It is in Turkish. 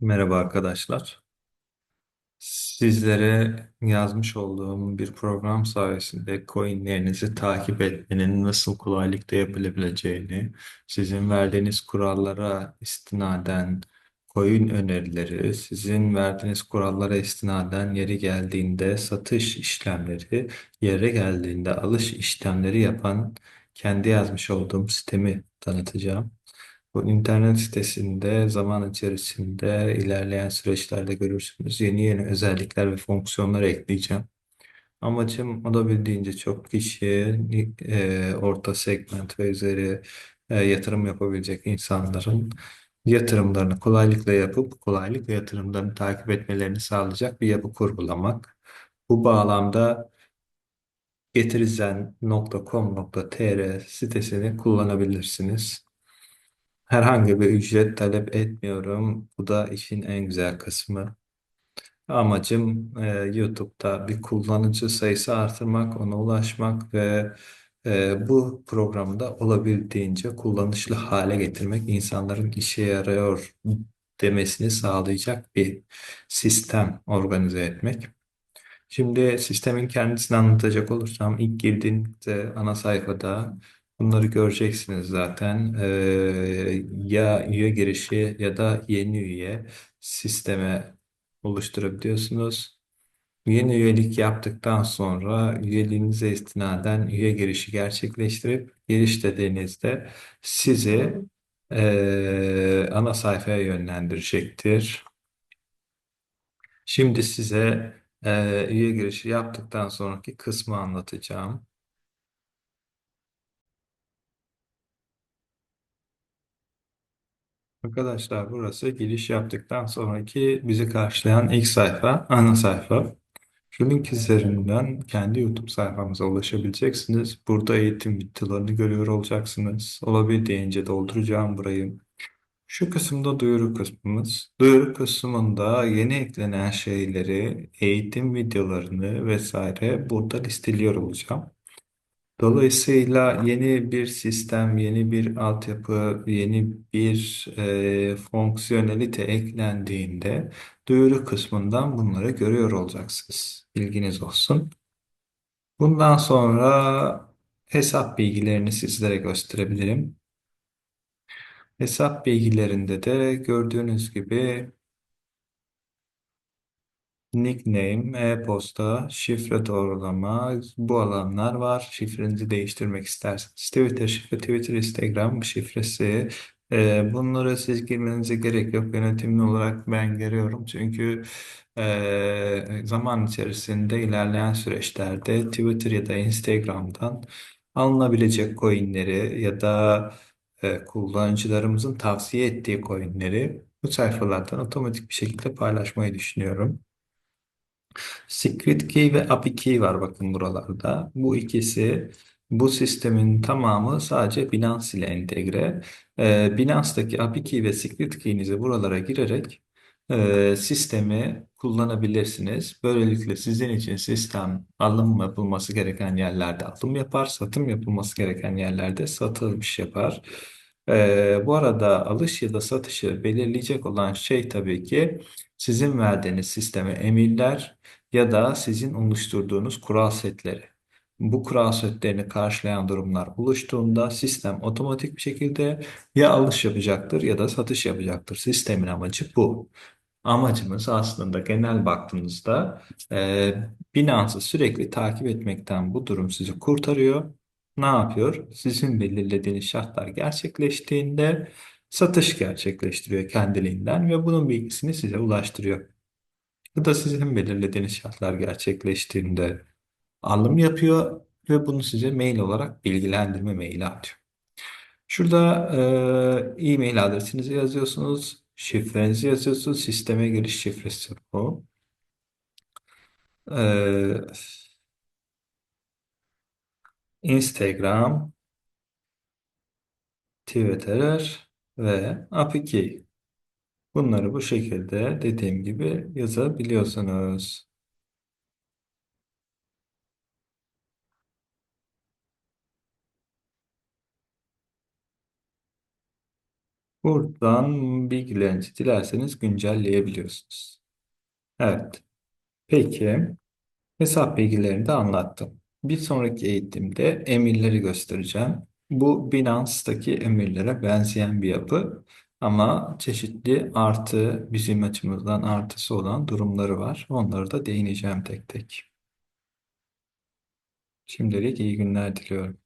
Merhaba arkadaşlar. Sizlere yazmış olduğum bir program sayesinde coinlerinizi takip etmenin nasıl kolaylıkla yapılabileceğini, sizin verdiğiniz kurallara istinaden coin önerileri, sizin verdiğiniz kurallara istinaden yeri geldiğinde satış işlemleri, yere geldiğinde alış işlemleri yapan kendi yazmış olduğum sistemi tanıtacağım. Bu internet sitesinde zaman içerisinde ilerleyen süreçlerde görürsünüz. Yeni yeni özellikler ve fonksiyonlar ekleyeceğim. Amacım olabildiğince çok kişiye, e, orta segment ve üzeri e, yatırım yapabilecek insanların yatırımlarını kolaylıkla yapıp kolaylıkla yatırımlarını takip etmelerini sağlayacak bir yapı kurgulamak. Bu bağlamda getirizen.com.tr sitesini kullanabilirsiniz. Herhangi bir ücret talep etmiyorum. Bu da işin en güzel kısmı. Amacım e, YouTube'da bir kullanıcı sayısı artırmak, ona ulaşmak ve e, bu programı da olabildiğince kullanışlı hale getirmek, insanların işe yarıyor demesini sağlayacak bir sistem organize etmek. Şimdi sistemin kendisini anlatacak olursam ilk girdiğinizde ana sayfada bunları göreceksiniz zaten. Ee, ya üye girişi ya da yeni üye sisteme oluşturabiliyorsunuz. Yeni üyelik yaptıktan sonra üyeliğinize istinaden üye girişi gerçekleştirip giriş dediğinizde sizi ee, ana sayfaya yönlendirecektir. Şimdi size e, üye girişi yaptıktan sonraki kısmı anlatacağım. Arkadaşlar burası giriş yaptıktan sonraki bizi karşılayan ilk sayfa, ana sayfa. Şu link üzerinden kendi YouTube sayfamıza ulaşabileceksiniz. Burada eğitim videolarını görüyor olacaksınız. Olabildiğince dolduracağım burayı. Şu kısımda duyuru kısmımız. Duyuru kısmında yeni eklenen şeyleri, eğitim videolarını vesaire burada listeliyor olacağım. Dolayısıyla yeni bir sistem, yeni bir altyapı, yeni bir e, fonksiyonelite eklendiğinde duyuru kısmından bunları görüyor olacaksınız. Bilginiz olsun. Bundan sonra hesap bilgilerini sizlere gösterebilirim. Hesap bilgilerinde de gördüğünüz gibi Nickname, e-posta, şifre doğrulama bu alanlar var. Şifrenizi değiştirmek isterseniz Twitter şifre, Twitter, Instagram şifresi. e, bunları siz girmenize gerek yok. Yönetimli olarak ben giriyorum. Çünkü e, zaman içerisinde ilerleyen süreçlerde Twitter ya da Instagram'dan alınabilecek coinleri ya da e, kullanıcılarımızın tavsiye ettiği coinleri bu sayfalardan otomatik bir şekilde paylaşmayı düşünüyorum. Secret Key ve API Key var bakın buralarda. Bu ikisi bu sistemin tamamı sadece Binance ile entegre. Ee, Binance'daki API Key ve Secret Key'inizi buralara girerek e, sistemi kullanabilirsiniz. Böylelikle sizin için sistem alım yapılması gereken yerlerde alım yapar, satım yapılması gereken yerlerde satış yapar. Ee, bu arada alış ya da satışı belirleyecek olan şey tabii ki sizin verdiğiniz sisteme emirler ya da sizin oluşturduğunuz kural setleri. Bu kural setlerini karşılayan durumlar oluştuğunda sistem otomatik bir şekilde ya alış yapacaktır ya da satış yapacaktır. Sistemin amacı bu. Amacımız aslında genel baktığınızda e, Binance'ı sürekli takip etmekten bu durum sizi kurtarıyor. Ne yapıyor? Sizin belirlediğiniz şartlar gerçekleştiğinde satış gerçekleştiriyor kendiliğinden ve bunun bilgisini size ulaştırıyor. Bu da sizin belirlediğiniz şartlar gerçekleştiğinde alım yapıyor ve bunu size mail olarak bilgilendirme maili atıyor. Şurada e-mail adresinizi yazıyorsunuz, şifrenizi yazıyorsunuz, sisteme giriş şifresi bu. E, Instagram, Twitter ve API Bunları bu şekilde dediğim gibi yazabiliyorsunuz. Buradan bilgilerinizi dilerseniz güncelleyebiliyorsunuz. Evet. Peki. Hesap bilgilerini de anlattım. Bir sonraki eğitimde emirleri göstereceğim. Bu Binance'daki emirlere benzeyen bir yapı ama çeşitli artı bizim açımızdan artısı olan durumları var. Onları da değineceğim tek tek. Şimdilik iyi günler diliyorum.